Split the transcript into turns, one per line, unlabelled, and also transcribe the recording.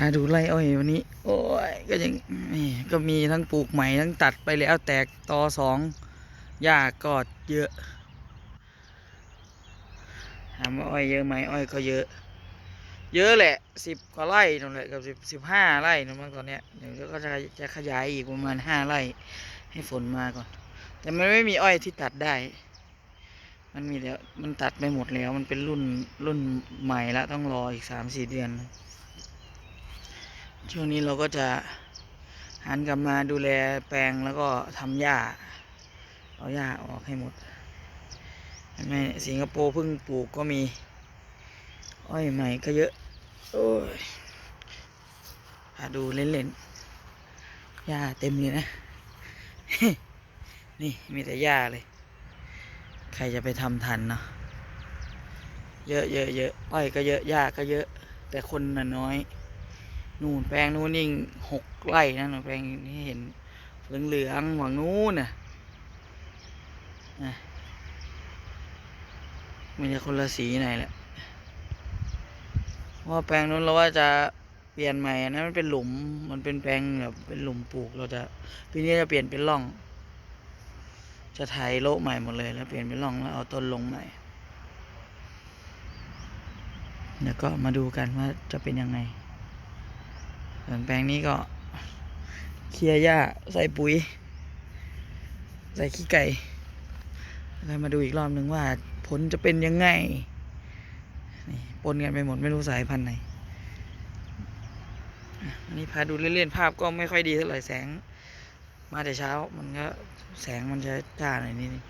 หาดูไรอ้อยวันนี้ โอ้ยก็ยังนี่ก็มีทั้งปลูกใหม่ทั้งตัดไปแล้วแตกตอสองหญ้ากอดเยอะถามว่าอ้อยเยอะไหมอ้อยก็เยอะ เยอะแหละสิบกว่าไร่นั่นแหละกับสิบสิบห้าไร่นั่นมั้งตอนเนี้ยเดี๋ยวก็จะจะขยายอีกประมาณห้าไร่ให้ฝนมาก่อน แต่มันไม่มีอ้อยที่ตัดได้ มันมีแล้วมันตัดไปหมดแล้ว มันเป็นรุ่นรุ่นใหม่ละต้องรออีกสามสี่เดือน ช่วงนี้เราก็จะหันกลับมาดูแลแปลงแล้วก็ทำหญ้า เอาหญ้าออกให้หมดเห็นไมสิงคโปร์เพิ่งปลูกก็มี อ้อยใหม่ก็เยอะ โอ้ยพาดูเล่นๆ หญ้าเต็มเลยนะ นี่มีแต่หญ้าเลย ใครจะไปทำทันเนาะ เยอะเยอะเยอะอ้อยก็เยอะหญ้าก็เยอะ แต่คนน่ะน้อย นู่นแปลงนู้นยิ่งหกไร่นะนู่นแปลงนี้เห็นเหลืองๆหวังนู้นน่ะมันจะคนละสีไหนแหละเพราะว่าแปลงนู้นเราว่าจะเปลี่ยนใหม่อันนั้นมันเป็นหลุม มันเป็นแปลงแบบเป็นหลุมปลูกเราจะปีนี้จะเปลี่ยนเป็นร่อง จะไถโละใหม่หมดเลยแล้วเปลี่ยนเป็นร่องแล้วเอาต้นลงใหม่เดี๋ยวก็มาดูกันว่าจะเป็นยังไง ส่วนแปลงนี้ก็เคลียร์หญ้าใส่ปุ๋ย ใส่ขี้ไก่แล้วมาดูอีกรอบหนึ่งว่าผลจะเป็นยังไงนี่ปนกันไปหมดไม่รู้สายพันธุ์ไหนอันนี้พาดูเล่นๆภาพก็ไม่ค่อยดีเท่าไหร่แสง มาแต่เช้ามันก็แสงมันจะจ้าหน่อยนิดนึง